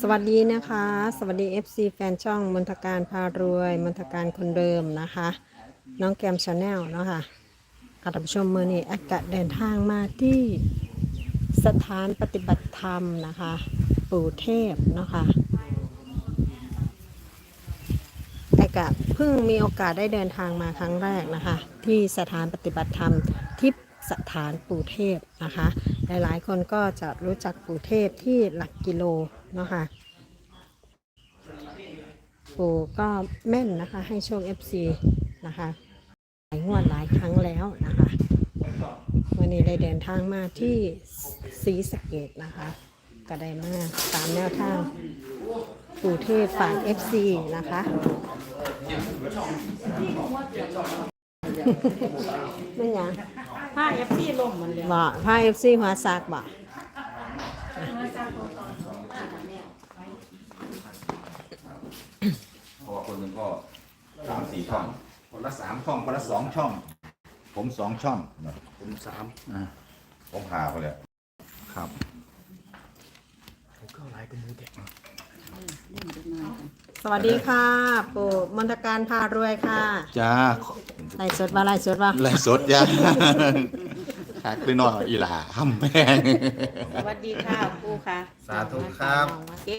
สวัสดีนะคะ สวัสดี FC แฟนช่องมนทการพารวยมนทการคนเดิมนะคะ น้องแกมชาแนลเนาะค่ะค่ะท่านผู้ชมเมื่อนี้อากาศเดินทางมาที่สถานปฏิบัติธรรมนะคะ ปู่เทพเนาะค่ะอากาศเพิ่งมีโอกาสได้เดินทางมาครั้งแรกนะคะ ที่สถานปฏิบัติธรรมทิพสถานปู่เทพนะคะ หลายๆ คนก็จะรู้จักปู่เทพที่หลักกิโลเนาะค่ะปู่ก็แม่นนะคะ ให้โชค FC นะคะหลายงวดหลายครั้งแล้วนะคะ วันนี้ได้เดินทางมาที่ศรีสะเกดนะคะ ก็ได้มาตามแนวทางปู่เทพฝาก FC นะคะไม่ยัง ผ้าเอฟซีลงมันเลยบ่พา FC หัวซากบ่เพราะว่าคนหนึ่งก็สามสี่ช่อง คนละสามช่อง คนละสองช่อง ผมสองช่องผมสามอ่าผมหาเขาเลยครับ สวัสดีค่ะ ปู่มนตการพารวยค่ะจ้าไล่สดว่าไล่สดว่าไล่สดจ้าขาคือนออีหลาห้ำแพงสวัสดีค่ะครูค่ะสาธุครับ เก๊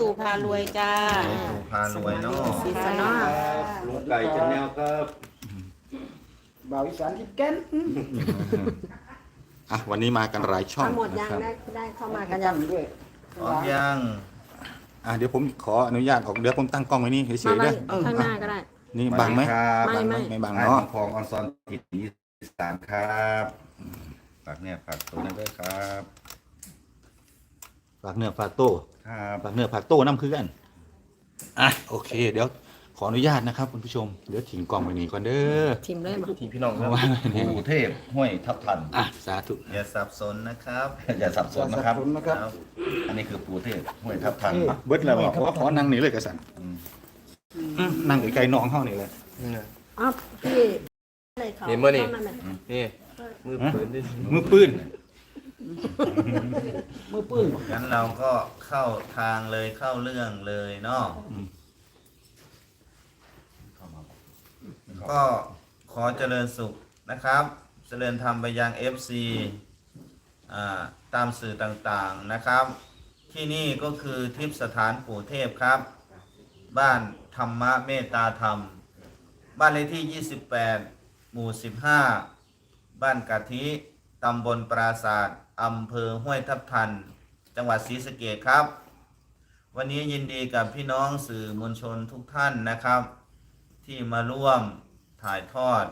ตู่พารวยจ้าถูกพารวยเนาะสีสนอลุงไก่จะแนวก็บ่าวอีสานที่แก่นอะวันนี้มากันหลายช่องทั้งหมดยังนะครับ ได้ได้เข้ามากันยัง ด้วยพร้อมยัง อะเดี๋ยวผมขออนุญาตออกเดี๋ยวผมตั้งกล้องไว้นี่เฉมายๆไว้เด้อข้างหน้าก็ได้ นี่บังไหมครับไม่ไม่ ไม่บังไอ้เนาะทองออนซอนติดอีสานครับฝากเนี่ยฝากตัวนั้นด้วยครับฝากเนื้อฝากโต้ครับฝากเนื้อฝากโต้น้ำคือกันอะโอเค เดี๋ยว ขออนุญาตนะครับคุณผู้ชม เดี๋ยวทิ้งกล้องไว้นี่ก่อนเด้อ ทิมเลยมาที่พี่น้องครับว่าไงเนี่ยปู่เทพห้วยทับทัน อะ สาธุ อย่าสับสนนะครับ อย่าสับสนนะครับสับสนนะครับครับ อันนี้คือปู่เทพห้วยทับทันอะเบิดแล้วบอกว่าขอนั่งนี่เลยกระสันอืมนั่งไกลๆน้องเข้านี่เลย อ้าวพี่อะไรเขาเห็นบ่นี่ ข้ามาไหมนี่มือปืนดิมือปืนมือปืน งั้นเราก็เข้าทางเลยเข้าเรื่องเลยเนาะ ก็ขอเจริญสุขนะครับ เจริญธรรมไปยัง FC อ่าตามสื่อต่างๆนะครับ ที่นี่ก็คือทิพย์สถานปู่เทพครับ บ้านธรรมะเมตตาธรรม บ้านเลขที่ 28 หมู่ 15 บ้านกะทิตำบลปราศาสตร์อำเภอห้วยทับทัน จังหวัดศรีสะเกษครับ วันนี้ยินดีกับพี่น้องสื่อมวลชนทุกท่านนะครับ ที่มาร่วม ถ่ายทอด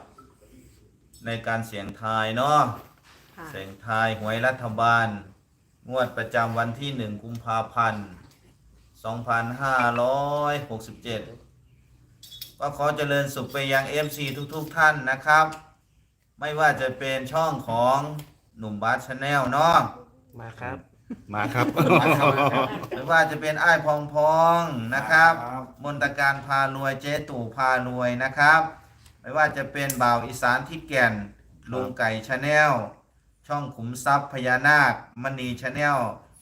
ในการเสียงทายเนาะค่ะเสียงทายหวยรัฐบาล งวดประจำวันที่1กุมภาพันธ์2567ก็ขอเจริญสุขไปยัง MC ทุกๆทท่านนะครับ ไม่ว่าจะเป็นช่องของหนุ่มบาสชาแนลเนาะ มาครับ มาครับ หรือว่าจะเป็นไอ้ายพองพองนะครับ มนตการพารวยเจ๊ตู่พารวยนะครับ ไม่ว่าจะเป็นบ่าวอีสานที่แก่นลุงไก่ชาแนลช่องขุมทรัพย์พญานาคมณีชาแนล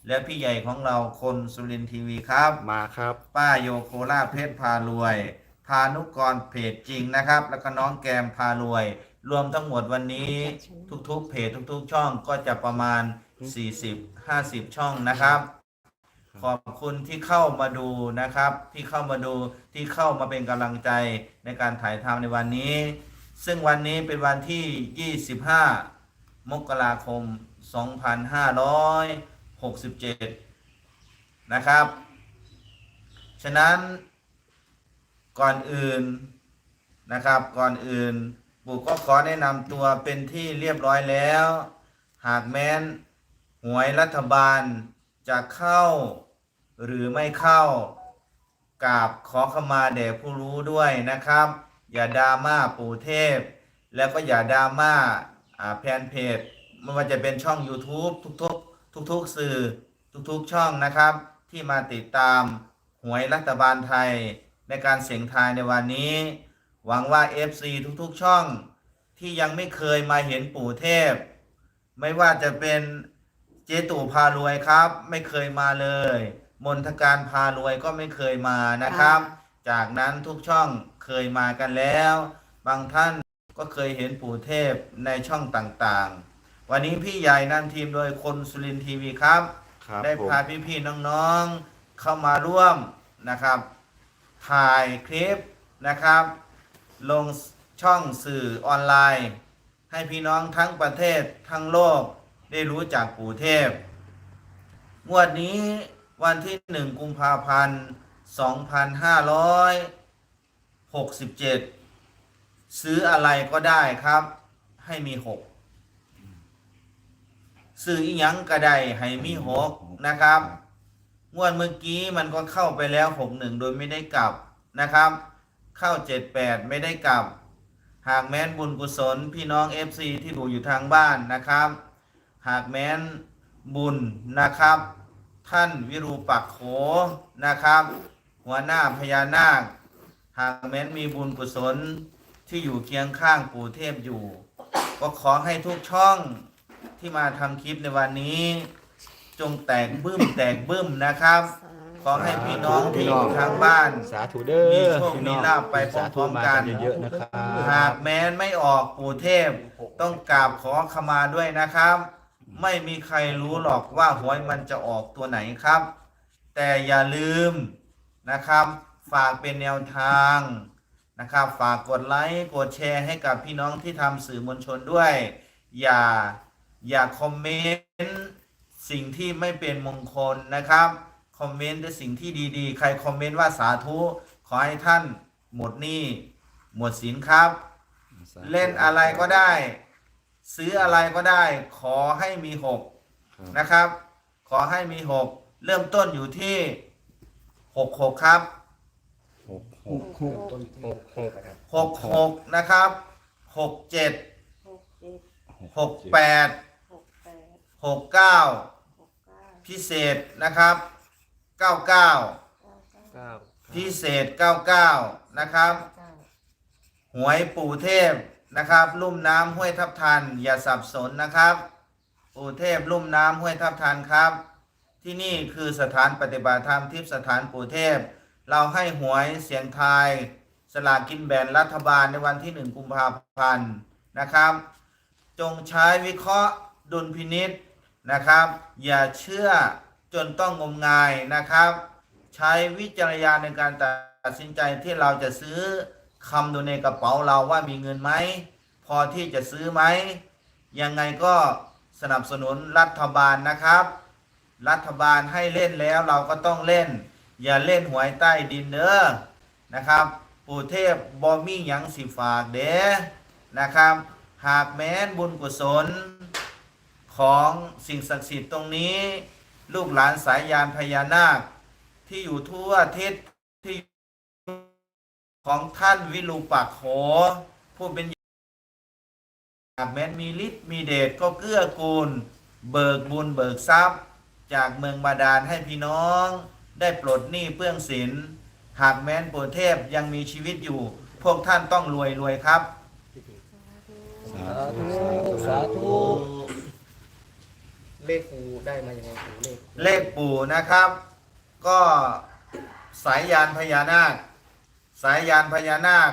และพี่ใหญ่ของเราคนสุรินทร์ทีวีครับ มาครับ ป้าโยโคล่าเพชรพารวย พานุกรเพจจริงนะครับ แล้วก็น้องแกมพารวย รวมทั้งหมดวันนี้ทุกๆเพจทุกๆ ช่องก็จะประมาณ 40-50 ช่องนะครับ ขอบคุณที่เข้ามาดูนะครับ ที่เข้ามาดูที่เข้ามาเป็นกำลังใจในการถ่ายทำในวันนี้ ซึ่งวันนี้เป็นวันที่ 25 มกราคม 2567 นะครับ ฉะนั้นก่อนอื่นนะครับก่อนอื่นปู่ก็ขอแนะนำตัวเป็นที่เรียบร้อยแล้ว หากแม้นหวยรัฐบาลจะเข้า หรือไม่เข้ากราบขอขมาแด่ผู้รู้ด้วยนะครับ อย่าดราม่าปู่เทพ แล้วก็อย่าดราม่าอ่าแฟนเพจไม่ว่าจะเป็นช่อง YouTube ทุกๆ ทุก ๆ สื่อทุกๆช่องนะครับ ที่มาติดตามหวยรัฐบาลไทยในการเสียงทายในวันนี้ หวังว่า FC ทุกๆช่อง ที่ยังไม่เคยมาเห็นปู่เทพ ไม่ว่าจะเป็นเจตู่พารวยครับ ไม่เคยมาเลย มนทการพารวยก็ไม่เคยมานะครับ จากนั้นทุกช่องเคยมากันแล้ว บางท่านก็เคยเห็นปู่เทพในช่องต่างๆ วันนี้พี่ใหญ่นำทีมโดยคนสุรินทร์ทีวีครับ ครับได้ผมพาพี่ๆน้องๆเข้ามาร่วมนะครับ ถ่ายคลิปนะครับ ลงช่องสื่อออนไลน์ ให้พี่น้องทั้งประเทศทั้งโลกได้รู้จักปู่เทพ งวดนี้ วันที่หนึ่งกุมภาพันธ์2567ซื้ออะไรก็ได้ครับ ให้มีหกซื้ออีหยังก็ได้ให้มีหกนะครับงวดเมื่อกี้มันก็เข้าไปแล้วหกหนึ่งโดยไม่ได้กลับนะครับ เข้าเจ็ดแปดไม่ได้กลับ หากแม้นบุญกุศล พี่น้อง FC ที่ดูอยู่ทางบ้านนะครับ หากแม้นบุญนะครับ ท่านวิรูปักโขนะครับ หัวหน้าพญานาค หากแม้นมีบุญกุศลที่อยู่เคียงข้างปู่เทพอยู่ ก็ขอให้ทุกช่องที่มาทำคลิปในวันนี้ จงแตกบึ้มแตกบึ้มนะครับ ขอให้พี่น้องที่อยู่ทางบ้าน สาธุเด้อมีโชคพี่น้องมีลาภไปพร้อมๆสาธุากันเยอะๆนะครับ หากแม้นไม่ออกปู่เทพ ต้องกราบขอขมาด้วยนะครับ ไม่มีใครรู้หรอกว่าหวยมันจะออกตัวไหนครับ แต่อย่าลืมนะครับ ฝากเป็นแนวทางนะครับ ฝากกดไลค์กดแชร์ให้กับพี่น้องที่ทำสื่อมวลชนด้วย อย่าอย่าคอมเมนต์สิ่งที่ไม่เป็นมงคลนะครับ คอมเมนต์แต่สิ่งที่ดีๆ ใครคอมเมนต์ว่าสาธุ ขอให้ท่านหมดหนี้หมดสินครับ เล่นอะไรก็ได้ ซื้ออะไรก็ได้ ขอให้มีหกครับนะครับ ขอให้มีหกเริ่มต้นอยู่ที่หกหกครับหกหหกกหกต้นหกหกครับหกหกนะครับหกเจ็ดหกเจ็ดหกแปดหกแปดหกเก้าหกเก้าพิเศษนะครับเก้าเก้าเก้าเก้าเก้าพิเศษเก้าเก้านะครับเก้าหวยปู่เทพ นะครับ ลุ่มน้ำห้วยทับทัน อย่าสับสนนะครับ ปู่เทพลุ่มน้ำห้วยทับทันครับ ที่นี่คือสถานปฏิบัติธรรมทิพสถานปู่เทพ เราให้หวยเสียงทาย สลากกินแบ่งรัฐบาลในวันที่หนึ่งกุมภาพันธ์นะครับ จงใช้วิเคราะห์ดุลพินิษนะครับ อย่าเชื่อจนต้องงมงายนะครับ ใช้วิจารณญาณในการตัดสินใจที่เราจะซื้อ คำดูในกระเป๋าเราว่ามีเงินไหม พอที่จะซื้อไหม ยังไงก็สนับสนุนรัฐบาลนะครับ รัฐบาลให้เล่นแล้วเราก็ต้องเล่น อย่าเล่นหวยใต้ดินเด้อนะครับ ปู่เทพบอมี่ยังสิฝากเด้นะครับ หากแม้นบุญกุศล ของสิ่งศักดิ์สิทธิ์ตรงนี้ ลูกหลานสายยานพญานาค ที่อยู่ทั่วทิศที่ ของท่านวิรูปักโขผู้เป็นหากแม้นมีฤทธิ์มีเดชก็เกื้อกูล เบิกบุญเบิกทรัพย์ จากเมืองบาดาลให้พี่น้อง ได้ปลดหนี้เปื้องสินหากแม้นปู่เทพยังมีชีวิตอยู่ พวกท่านต้องรวยรวยครับสาธุสาธุเลขปูได้มายังไงปูเลขเลขปู่นะครับ ก็สายยานพญานาค สายยานพญานาค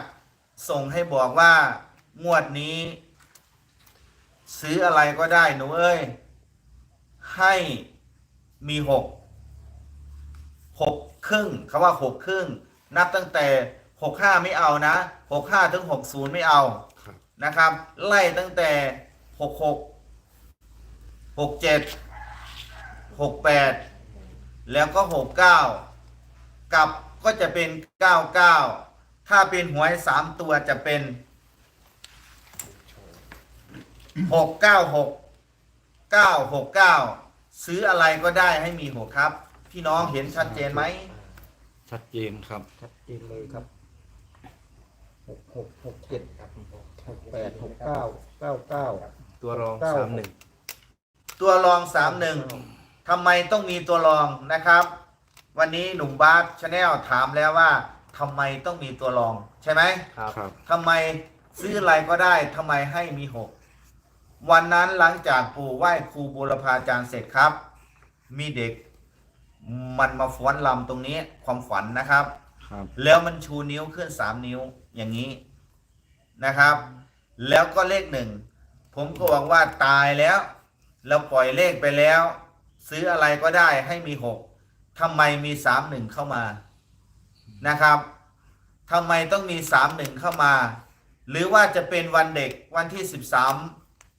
ส่งให้บอกว่างวดนี้ ซื้ออะไรก็ได้หนูเอ้ย ให้มีหกหกครึ่งคำว่าหกครึ่ง นับตั้งแต่หกห้าไม่เอานะหกห้าถึงหกศูนย์ไม่เอานะครับ ไล่ตั้งแต่หกหกหกเจ็ดหกแปดแล้วก็หกเก้ากับ ก็จะเป็นเก้าเก้าถ้าเป็นหวยสามตัวจะเป็นหกเก้าหกเก้าหกเก้าซื้ออะไรก็ได้ให้มีหกครับ พี่น้องเห็นชัดเจนไหม ชัดเจนครับ ชัดเจนเลยครับหกหกหกเจ็ดครับหกแปดหกเก้าเก้าเก้าตัวรองเก้าสามหนึ่งตัวรองสามหนึ่งทำไมต้องมีตัวรองนะครับ วันนี้หนุ่มบาสชาแนลถามแล้วว่าทำไมต้องมีตัวรองใช่ไหมครับ ครับ ทำไมซื้ออะไรก็ได้ทำไมให้มีหกวันนั้นหลังจากปู่ไหว้ครูบูรพาจารย์เสร็จครับ มีเด็กมันมาฟ้อนลำตรงนี้ความฝันนะครับ ครับ แล้วมันชูนิ้วขึ้นสามนิ้วอย่างนี้นะครับ แล้วก็เลขหนึ่ง ผมก็บอกว่าตายแล้ว เราปล่อยเลขไปแล้ว ซื้ออะไรก็ได้ให้มีหก ทำไมมีสามหนึ่งเข้ามานะครับทำไมต้องมีสามหนึ่งเข้ามา หรือว่าจะเป็นวันเด็กวันที่13ม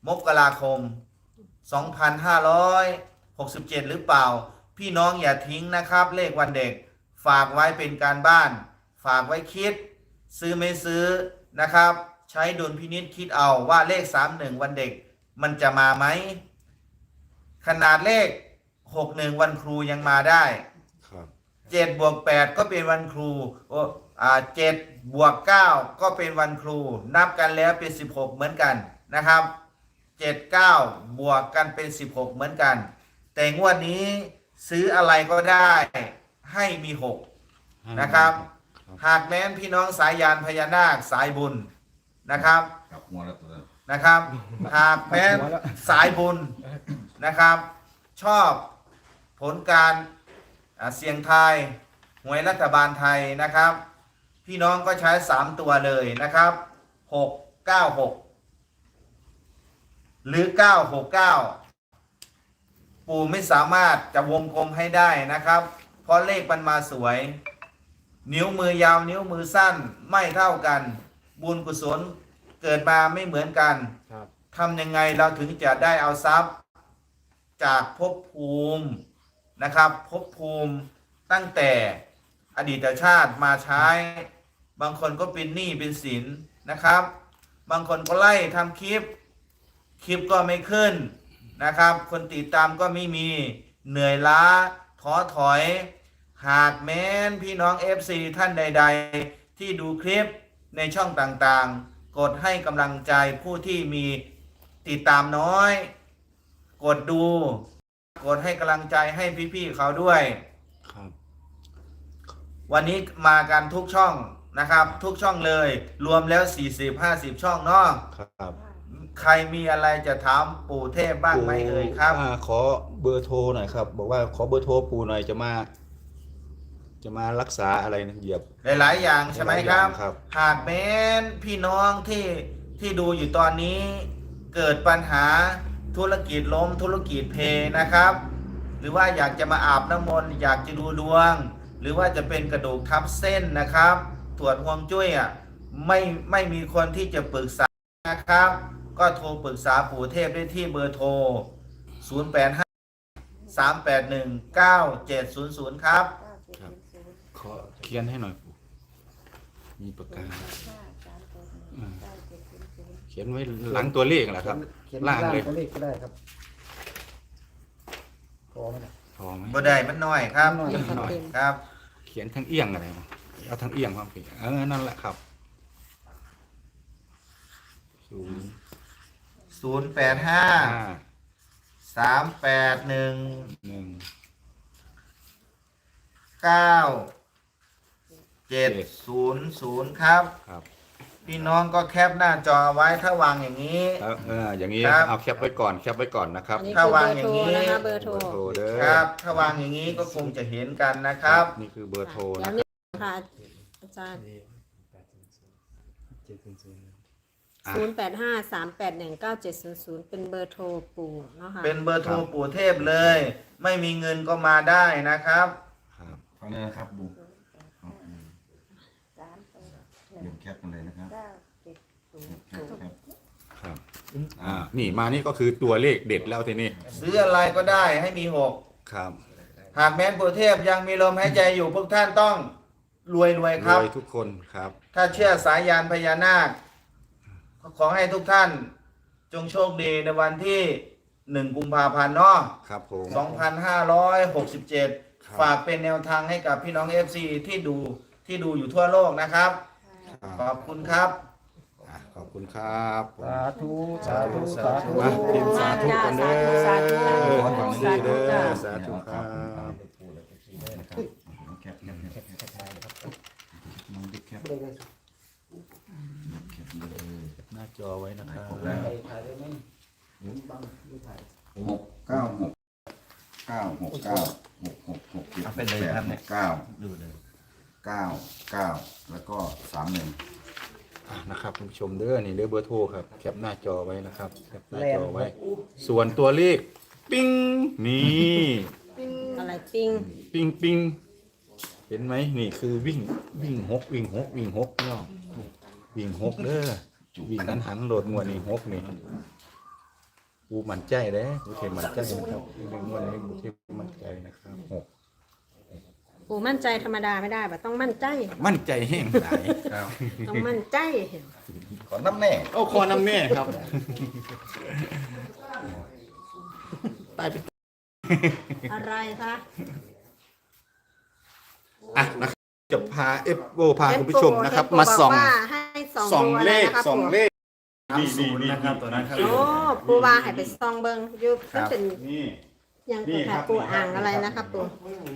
มกราคม2567หรือเปล่า พี่น้องอย่าทิ้งนะครับ เลขวันเด็กฝากไว้เป็นการบ้าน ฝากไว้คิด ซื้อไม่ซื้อนะครับ ใช้ดุลพินิษคิดเอาว่าเลข31วันเด็กมันจะมาไหมขนาดเลข 61วันครูยังมาได้ครับ7บวก8ก็เป็นวันครูโอ้อ่า7บวก9ก็เป็นวันครู นับกันแล้วเป็น16เหมือนกันนะครับ7 9บวกกันเป็น16เหมือนกัน แต่งวดนี้ซื้ออะไรก็ได้ให้มี6นะครับ หากแม้นพี่น้องสายยานพญานาคสายบุญนะครับกับหัวแล้วตัวนะครับ หากแม้นสายบุญนะครับ ชอบผ ลการอ่าเสี่ยงทายหวยรัฐบาลไทยนะครับ พี่น้องก็ใช้ 3 ตัวเลยนะครับ 6 9 6 หรือ 969 ปู่ไม่สามารถจะวงกลมให้ได้นะครับ เพราะเลขมันมาสวย นิ้วมือยาวนิ้วมือสั้นไม่เท่ากัน บุญกุศลเกิดมาไม่เหมือนกันครับทำยังไงเราถึงจะได้เอาทรัพย์ จากภพภูมิ นะครับภพภูมิตั้งแต่อดีตชาติมาใช้ บางคนก็เป็นหนี้เป็นสินนะครับ บางคนก็ไล่ทำคลิป คลิปก็ไม่ขึ้นนะครับ คนติดตามก็ไม่มีเหนื่อยล้าท้อถอย หากแม้นพี่น้อง FC ท่านใด ๆ ที่ดูคลิปในช่องต่างๆ กดให้กำลังใจผู้ที่มีติดตามน้อย กดดู กดให้กำลังใจให้พี่ๆเขาด้วย ครับ วันนี้มากันทุกช่องนะครับ ทุกช่องเลย รวมแล้ว 40-50 ช่องเนาะครับใครมีอะไรจะถามปู่เทพบ้างไหมเอ่ยครับ อ่าขอเบอร์โทรหน่อยครับ บอกว่าขอเบอร์โทรปู่หน่อยจะมา จะมารักษาอะไรนะเหยียบ หลาย ๆ อย่างใช่ไหมครับ หลายๆอย่างครับ หากแม้นพี่น้องที่ที่ดูอยู่ตอนนี้ เกิดปัญหา ธุรกิจล้มธุรกิจเพนะครับ หรือว่าอยากจะมาอาบน้ำมนต์อยากจะดูดวง หรือว่าจะเป็นกระดูกทับเส้นนะครับตรวจห่วงจุ้ยอะไม่ไม่มีคนที่จะปรึกษานะครับ ก็โทรปรึกษาปู่เทพได้ที่เบอร์โทร 085 381 9700 ครับเก้าเจ็ดศูนย์ศูนย์ขอเขียนให้หน่อยปู่มีปากกาห้าสามแปดหนึ่งเก้าเจ็ดศูนย์ศูนย์เขียนไว้หลังตัวเลขแหละครับเขียนล่าล่างงเลย ตัวเลขก็ได้ครับพอไหมเนี่ย พอไหมบ่ได้มันน้อยครับ น้อยชัดเจนครับ เขียนทั้งเอียงอะไรมาเอาทั้งเอียงความผิดเออนั่นแหละครับศูนย์ศูนย์แปดห้าห้าสามแปดหนึ่งหนึ่งเก้าเจ็ดศูนย์ศูนย์ครับครับ พี่น้องก็แคปหน้าจอไว้ถ้าวางอย่างนี้ เออเอออย่างนี้ครับ เอาแคปไว้ก่อนแคปไว้ก่อนนะครับอันนี้ถ้าคือเบวาองร์อย่าโทงรนี้ นะคะเบอร์โทรเบอร์โทรเด้อครับ ถ้าวางอย่างนี้ก็คงจะเห็นกันนะครับ นี่คือเบอร์โทรย้ำนะนิดค่ะอาจารย์เจ็ดศูนย์ศูนย์อะ ศูนย์แปดห้าสามแปดหนึ่งเก้าเจ็ดศูนย์ศูนย์เป็นเบอร์โทรปู่เนาะค่ะเป็นเบอร์โทรปู่เทพเลย ไม่มีเงินก็มาได้นะครับ ครับฟังเลยนะครับบุสามแปดหเตรีนึ่ยงมแคปกันเลยนะครับเก้าเจ็ดศูนย์แคปศูนย์แคปครับอ่านี่มานี่ก็คือตัวเลขเด็ดแล้วทีนี้ซื้ออะไรก็ได้ให้มีหกครับหากแม้นปู่เทพยังมีลมหายใจอยู่พวกท่านต้องรวยรวยๆครรับ วยทุกคนครับ ถ้าเชื่อสายยานพญานาค ขอให้ทุกท่านจงโชคดีในวันที่1กุมภาพันธ์เนาะ ครับผม2567 ฝากเป็นแนวทางให้กับพี่น้อง FC ที่ดูที่ดูอยู่ทั่วโลกนะครับครับ ขอบคุณครับอะขอบคุณครับผม สาธุสาธุสาธุมาพิมพ์สาธุกันเด้อสาธุขอหวังดีเด้อสาธุคครัรับบแคปแคปแคปแคปมองดิแคปแคปเลยหน้าจอไว้นะครับแล้วถ่ายได้ไหมนหกเก้าหกเก้าหกเก้าหกหกหกเจ็ดเอาไปเลยครับเนี่ยเก้าดูเลย เก้าเก้าแล้วก็สามหนึ่งอะนะครับคุณผู้ชมเด้อนี่เด้อเบอร์โทรครับแคปหน้าจอไว้นะครับแคปหน้าจอไว้ ส่วนตัวเลขปิ้งนี่อะไรปิ้งปิ้งปิ้งเห็นไหมนี่คือวิ่งวิ่งหกวิ่งหกวิ่งหกเนาะวิ่งหกเด้อวิ่งหันหันโหลดงวดนี่หกนี่กูมั่นใจเด้กูเทมั่นใจนะครับในงวดนี้กูเทมั่นใจนะครับหก ปูมั่นใจธรรมดาไม่ได้แบบต้องมั่นใจ มั่นใจแห้งหลายครับต้องมั่นใจ ขอน้ำแน่โอ้คอน้ำแม่ครับตายไปอะไรคะอะนะครับจะพาเอฟโอพาคุณผู้ชมนะครับเห็มาปูส่องบกว่าให้ส่องส่องดูะเลไรขนะคะส่องปู่เลขสามศูนย์นะครับตัวนั้นครับโอ้ปูว่าให้ไปส่องเบิงอยู่มันเป็นนี่ ยังนี่ตัวครัค่ะบปูอ่างอะไรนะคะปู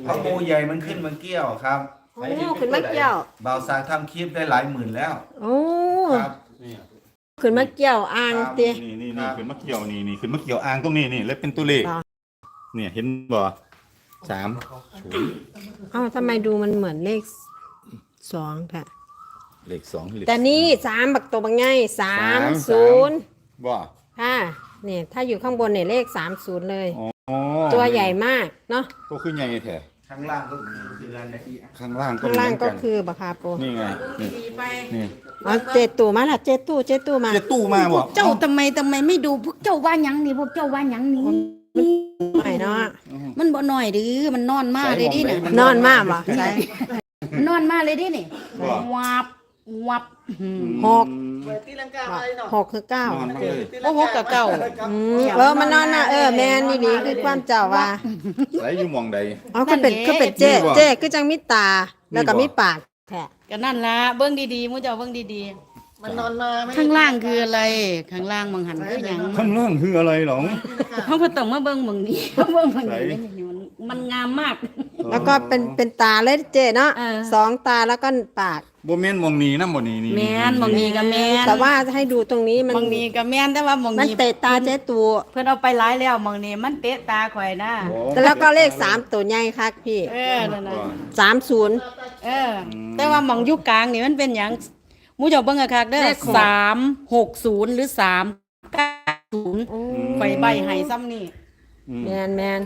เพราะงูใหญ่มันขึ้นมาเกี้ยวครับโอ้ขึ้นมาเกี่ยว เบาซากทำคลิปได้หลายหมื่นแล้วโอ้ครับ นี่ขึ้นมาเกี่ยวอ่างครับเตีย นี่นี่ครันี่บ ขึ้นมะเกี่ยวนี่นี่ขึ้นมะเกี่ยวอ่างตรงนี้นี่แล้วเป็นตัวเลขต่อเนี่ยเห็นบ่สามเอ้าทำไมดูมันเหมือนเลขสองค่ะ เลขสองเลขแต่นี่สามบักตัวบางไงสามสามศูนย์บ่ ค่ะเนี่ยถ้าอยู่ข้างบนเนี่ยเลขสามศูนย์เลย อ๋อตัวใหญ่มากเนาะตัวขึ้นใหญ่แท้ข้างล่างก็คือเดือนนะข้างล่างก็ข้างล่างเหมืก็อนนคือบักคาโปนี่ไงนี่นี่อ๋อเจตูมาละเจตูเจตูมาเจะตู้มาบ่เจ้าทำไมทำไมไม่ดูพวกเจ้าว่าหยังนี่พวกเจ้าว่าหยังนี่หน่อยเนาะมันบ่หน่อยหรือมันนอนมากเลยดิเนี่ยนอนมากบ่ใช่ มันนอนมากเลยดิเนี่ยวับวับ อืมหกหกคือเก้านอนมาเลยโอ้โหกับเก่าอืมเออมันนอนนะเออแมนนี่ดีคือความเจ้าว่าไหลอยู่หมองใดอ๋อคือเป็นคือเป็นเจ๊นี่บ่เจ๊คือจังมีตา แล้วก็นี่บ่มีปากแท้ก็นั่นละเบิ้งดีๆมู้เจ้าเบิ้งดีมันนอนมาไม่ๆ ข้างล่างคืออะไร ข้างล่างมังหันคือหยังข้างล่างคืออะไรหรอ เขาก็ต้องมาเบิ้งมึงนี่เบิ้งมึงนี่นี่มันมันงามมาก แล้วก็เป็นเป็นตาเลยเจ๊เนาะเออ สองตาแล้วก็ปาก บ่แม่นหมองนี้นะบ่นี่นี่แมนมองนี่กับแมนแต่ว่าให้ดูตรงนี้มันมองนี่กับแมนแต่ว่ามองมันนี่เตะตาเจ๊ตูเพิ่นเอาไปหลายแล้วมองนี่มันเตะตาข่อยนะโอ้แต่แล้วก็เลขสามตัวใหญ่คักพี่เออนั่นน่ะสามศูนย์ เออ แต่ว่าหมองยุคกลางนี่มันเป็นหยังหมูเจ้าเบิ่งอะคักเด้อเลขหก สามหกศูนย์หรือสามเก้าศูนย์ไฟใบไห้ซ้ำนี่ แมนแมน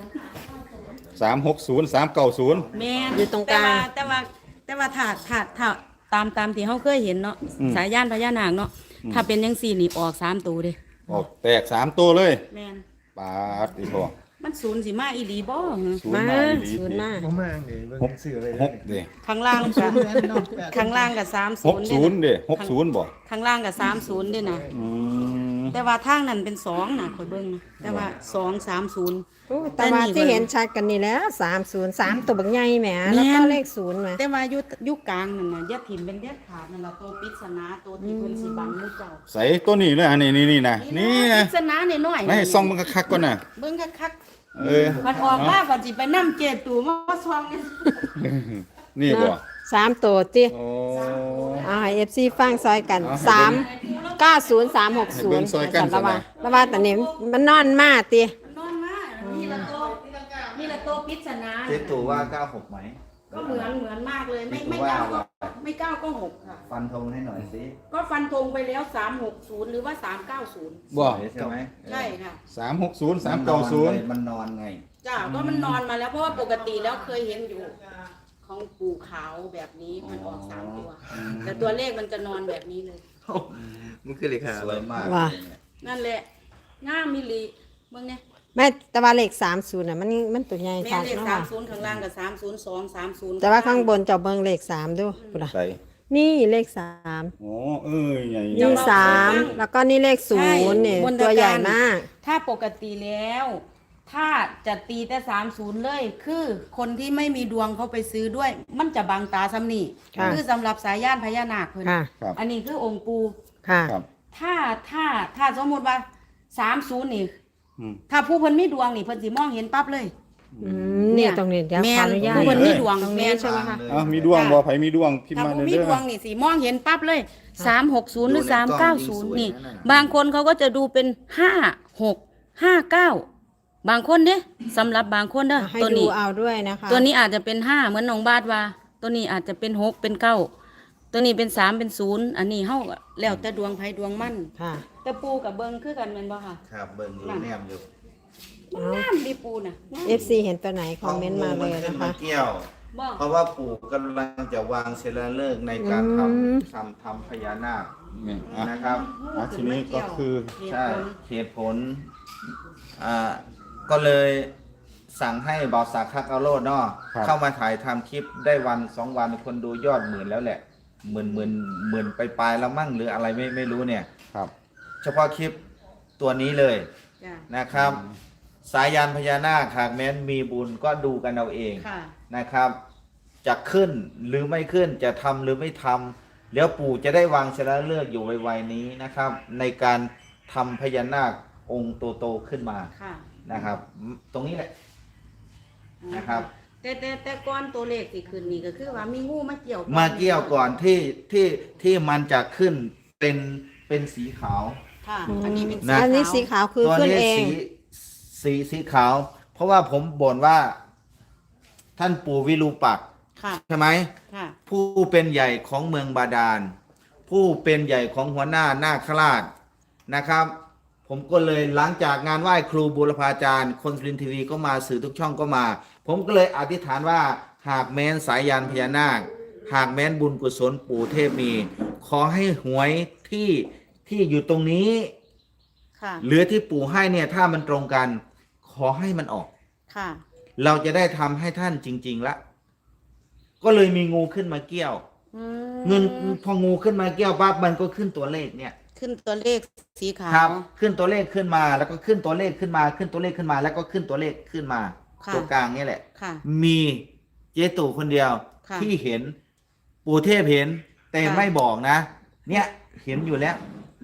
สามหกศูนย์สามเก้าศูนย์ แม่นอยู่ตรงกลาง แต่ว่าแต่ว่าแต่ว่าถ้าถ้าถ้าตามตามที่เฮาเคยเห็นเนาะสายย่านพญานาคเนาะถ้าเป็นจังซี่นี่ออกสามตัวเด้ออกแตกสามตัวเลยแม่นปาดอีพอมันศูนย์สิมาอีหลีบ่หึศูนมาย์มาอีหลีศูนย์มาผมมาเนี่ยเบิ่งหนังสือเลยหนะกเด้ข้างล่างก็ข้างล่างก็สามหศูกนย์ศูนย์เด้หกศูนย์บ่ข้างล่างก็สามศูนย์เด้นะอืม แต่ว่าทางนั้นเป็นสองนะข่อยเบิ่งนะแต่ว่าสองสามศูนย์ โอ้แต่ว่าที่เห็นชัดกันนี่แหล้วสามศูนย์สามตัวบักใหญ่แหมแม่นแล้วก็เลขศูนย์แหมแต่ว่ายุคยุคกลางนั่นน่ะยัดถิ่นเป็นยัดขาดนั่นล่ะตัวปริศนาตัวที่เพิ่นสิบังมือเจ้าใส่ตัวนี้เลยอันนี้นี่นี่นะนี่ปนะริศนาน้อยๆไม่ให้ซ่องมันคักๆก่อนน่ะ เบิ่งคักเออๆมันออกมาก่อนสิไปนำเจตูมาซ่องนี่ นี่บ่ สามตัวจีโอ้เอาให้เอฟซีฟังซอยกันสามเก้าศูนย์สามหกศูนย์ระวังระวังแต่เนี่ยมันนอนมาตีนอนมานี่ละตัวนี่ละตัวปริศนาเจ๊ตู่ว่าเก้าหกไหม ก็เหมือนเหมือนมากเลย ไม่ไม่ว่าเก้าก็ว่าไม่เก้าก็หกค่ะ ฟันธงให้หน่อยสิ ก็ฟันธงไปแล้ว360หรือว่า390บ่ใช่ไหมใช่ค่ะสามหกศูนย์สามเก้าศูนย์มันนอนไงจ้าก็มันนอนมาแล้วเพราะว่าปกติแล้วเคยเห็นอยู่ ของปู่ขาวแบบนี้มันออกสามตัว แต่ตัวเลขมันจะนอนแบบนี้เลย มันคือเลขาสวยมากว่านั่นแหละง่ามมิลีเบิ่งเนี่ยแม่แต่ว่าเลขสามศูนย์น่ะมันมันตัวใหญ่แม่ค่ะเลขเนาะสามศูนย์ข้างล่างกับสามศูนย์สองสามศูนย์แต่ว่าข้างบนเจะเบิ่งเลขสามดูปุระใส่นี่เลขสามโอ้เอ้ยใหญ่นี่สามแล้วก็นี่เลขศูนย์เนี่ยตัวใหญ่มาก ถ้าปกติแล้ว ถ้าจะตีแต่สามศูนย์เลย คือคนที่ไม่มีดวงเขาไปซื้อด้วย มันจะบังตาซ้ำนี่ค่ะคือสำหรับสายย่านพญานาคเพิ่นค่ะ ครับ อันนี้คือองค์ปูค่ะ ครับ ถ้าถ้าถ้าสมมติว่าสามศูนย์นี่อืม ถ้าผู้เพิ่นมีดวงนี่เพิ่นสิมองเห็นปั๊บเลย อืมเนี่ยตรงนี้เดี๋ยวแม่ขอนอนุญาตผู้เพิ่นมีดวงตรงแม่นี้นใช่ไหมคะอะมีดวงบ่ไผมีดวงพิมพ์ถ้ามาผู้เด้มีอดวงนี่สิมองเห็นปั๊บเลยสามหกศูนย์หรือดูสามในกล้เก้าองยิ่ศูงนย์สวยนี่นะนั่นน่ะบางคนเขาก็จะดูเป็นห้าหกห้าเก้า บางคนเด้สำหรับบางคนเด้อให้ตัวดูนี้ เอาด้วยนะคะตัวนี้อาจจะเป็นห้าเหมือนน้องบาทว่า ตัวนี้อาจจะเป็นหกเป็นเก้าตัวนี้เป็นสามเป็นศูนย์อันนี้เฮาก็แล้วแต่ดวงไผดวงมันค่ะ แต่ปูกับเบิงคือกันแม่นบ่ค่ะครับเบิ่งอยู่แนมอยู่งามดีปูน่ะงาม FC เห็นตัวไหนคอมเมนต์มาเลยขึ้นะมาคะเกี่ยว บ่เพราะว่าปู่กำลังจะวางศิลาฤกษ์ในการทอืมำทำทำพญานาคนี่อะ นะครับ อะทีนี้ก็คือ ใช่เหตุผลอ่า ก็เลยสั่งให้บาวสาคักเอาโลดเนาะครับ เข้ามาถ่ายทำคลิปได้วันสองวันคนดูยอดหมื่นแล้วแหละหมื่นหมื่นหมื่นไปปลายๆแล้วมั่งหรืออะไรไม่ไม่รู้เนี่ย ครับ เฉพาะคลิปตัวนี้เลยจ้ะนะครับ สายยานพญานาคหากแม้นมีบุญก็ดูกันเอาเอง ค่ะ นะครับ จะขึ้นหรือไม่ขึ้นจะทำหรือไม่ทำแล้วปู่จะได้วางเสลเลือกอยู่ไวๆนี้นะครับ ในการทำพญานาคองค์โตๆขึ้นมา ค่ะ นะครับ ตรงนี้แหละนะครับ แต่แต่แต่ก้อนตัวเลขที่ขึ้นนี่ก็คือว่ามีงูมาเกี่ยวมาเกี่ยวก่อนที่ที่ที่มันจะขึ้นเป็นเป็นสีขาว ค่ะ อันนี้เป็นนะ อันนี้สีขาวคือตัวขึ้นนี้เอง สีสีสีขาว เพราะว่าผมบ่นว่า ท่านปู่วิรูปักษ์ค่ะ ใช่ไหม ค่ะ ผู้เป็นใหญ่ของเมืองบาดาล ผู้เป็นใหญ่ของหัวหน้านาคราชนะครับ ผมก็เลยหลังจากงานไหว้ครูบูรพาจารย์ คนสุรินทร์ทีวีก็มาสื่อทุกช่องก็มา ผมก็เลยอธิษฐานว่าหากแม้นสายยานพญานาค หากแม้นบุญกุศลปู่เทพมี ขอให้หวยที่ที่อยู่ตรงนี้ค่ะหรือที่ปู่ให้เนี่ยถ้ามันตรงกัน ขอให้มันออก ค่ะ เราจะได้ทำให้ท่านจริง ๆละก็เลยมีงูขึ้นมาเกี้ยว อืมเงินพองูขึ้นมาเกี้ยวปั๊บมันก็ขึ้นตัวเลขเนี่ย ขึ้นตัวเลขสีขาวครับ ขึ้นตัวเลขขึ้นมา แล้วก็ขึ้นตัวเลขขึ้นมา ขึ้นตัวเลขขึ้นมา แล้วก็ขึ้นตัวเลขขึ้นมา ค่ะตัวกลางเนี่ยแหละ ค่ะ มีเจตู่คนเดียวค่ะที่เห็นปู่เทพเห็น แต่ค่ะ ไม่บอกนะ เนี่ยเห็นอยู่แล้ว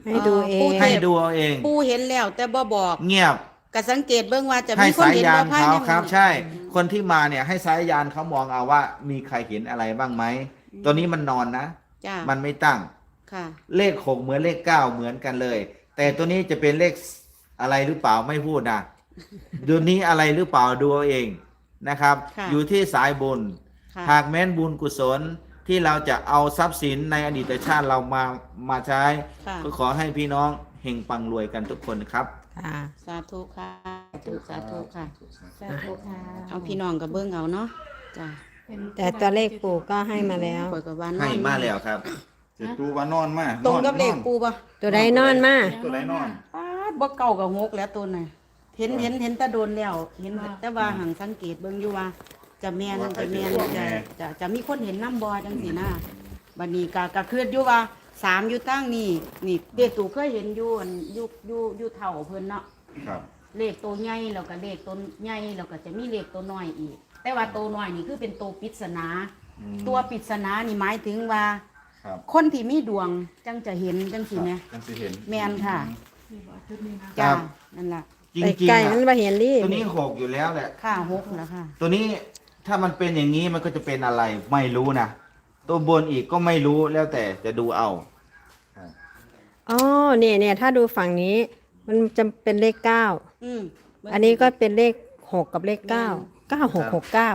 ให้ดูเองให้ดูเอาเอง ปูเห็นแล้วแต่บ่บอกเงียบ ก็สังเกตเบิ่งว่าจะให้มีคนสายเห็นยาบ่นภายเขาในครับมือใช่ คนที่มาเนี่ยให้สายยานเขามองเอาว่า มีใครเห็นอะไรบ้างไหมตัวนี้มันนอนนะ จ้ามันไม่ตั้ง ค่ะ เลขหกเหมือนเลขเก้าเหมือนกันเลย แต่ตัวนี้จะเป็นเลขอะไรหรือเปล่าไม่พูดนะดูนี้อะไรหรือเปล่าดูเอาเองนะครับ ค่ะ อยู่ที่สายบุญ ค่ะ หากแม้นบุญกุศลที่เราจะเอาทรัพย์สินในอดีตชาติเรามามาใช้ ค่ะ ก็ขอให้พี่น้องเฮงปังรวยกันทุกคนครับ ค่ะสาธุค่ะสาธุค่ะ สาธุค่ะเอาพี่น้องกับเบิ่งเอาเนาะจ้าแต่ตัวเลขปู่ก็ให้มาแล้ว ปล่อยกับว่านอนให้มาแล้วครับ เจ็ดตูว่านอนมาตรงกับเลขนอนปูป่ะตัวใดนอนมาตัวไหนนอนป๊าดบ่เก่ากับหกแล้วตัวน่ะเห็นเห็นเห็นแต่โดนแล้วเห็นแต่ว่าหังสังเกตเบิ่งอยู่ว่า จะแม่นจะแม่นจะจะจะมีคนเห็นน้ำบอจังสีหน้าบัดนี้ก็ก็คืออยู่ว่าสามอยู่ตั้งนี่นี่เด็กตู่เคยเห็นอยู่อันอยู่อยู่อยู่เท่าเพิ่นเนาะครับเลขตัวใหญ่แล้วก็เลขตัวใหญ่แล้วก็จะมีเลขตัวน้อยอีก แต่ว่าตัวน้อยนี่คือเป็นตัวปริศนา ตัวปริศนานี่หมายถึงว่า ครับ คนที่มีดวงจังจะเห็นจังสิแหมจังสิเห็นแม่นค่ะคจ้ารับนั่นล่ะจริไปงไกลๆมันอะมาเห็นดิตัวนี้หกอยู่แล้วแหละ ค่าหกแล้วค่ะ ตัวนี้ถ้ามันเป็นอย่างนี้มันก็จะเป็นอะไรไม่รู้นะตัวบนอีกก็ไม่รู้แล้วแต่จะดูเอา อ๋อเนี่ยเนี่ยถ้าดูฝั่งนี้ มันจะเป็นเลขเก้าอืมอันนี้ก็เป็นเลขหกกับเลขเก้าเก้าหกหกเก้า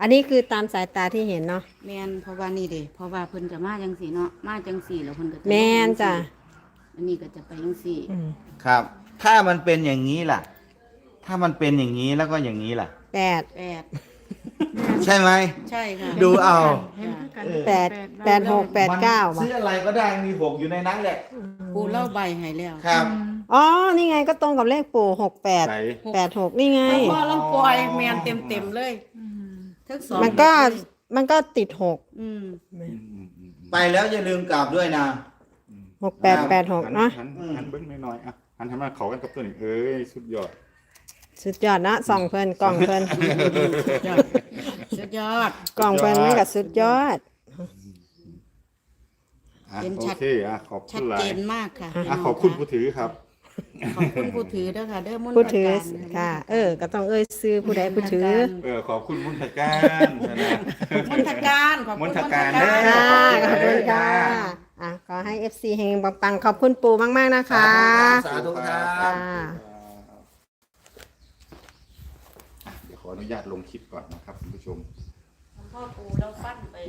อันนี้คือตามสายตาที่เห็นเนาะแม่นเพราะว่านี่เด้เพราะว่าเพิ่นจะมาจังสี่เนาะมาจังสี่แล้วเพิ่นก็จะแม่นจ้ะอันนี้ก็จะไปจังสี่อืมครับ ถ้ามันเป็นอย่างนี้ล่ะ ถ้ามันเป็นอย่างนี้แล้วก็อย่างนี้ล่ะ แปดแปดใช่ไหม ใช่ค่ะดูเอาจ้ะแปดแปดหกแปดเก้ามันซื้ออะไรก็ได้มีหกอยู่ในนั้นแหละ ปูเล่าใบให้แล้วครับ อ๋อ นี่ไงก็ตรงกับเลขปู่หกแปดไหน แปดหกนี่ไง พ่อเราปล่อยแมนเต็มเต็มๆเลย ทั้งสองมันก็มันก็ติดหกอืม ไปแล้วอย่าลืมกลับด้วยนะ หกแปดแปดหกเนาะหันหันเบิ้งหน่อยๆอะหันทำมาเขากันกับตัวนี้เอ้ยสุดยอดสุดยอดนะส่องเพลินกล่องเพลินสุดยอด กล่องเพลินไม่กับสุดยอด อะเป็นโอชัด เคอะขอบคุชัณดหลาเจยนมากค่ะอะขอบคุณผู้ถือครับ ขอบคุณผู้ถือเด้อค่ะเด้อมุ่นต์ผู้ถือรค่ะ เออ ก็ต้องเอ่ยซื้อผู้ใดผู้ถือ เออขอบคุณมุนทักการมุ่นทักการขอบคุณมุ่นต์ปรกันระค่ะ ขอบคุณค่ะ อะ ขอให้เอฟซีเฮงปังขอบคุณปู่มาก ๆ นะคะ สาธุค่ะเดี๋ยวขออนุญาตลงคลิปก่อนนะครับคุณผู้ชม พ่อปู่เราปั้นไป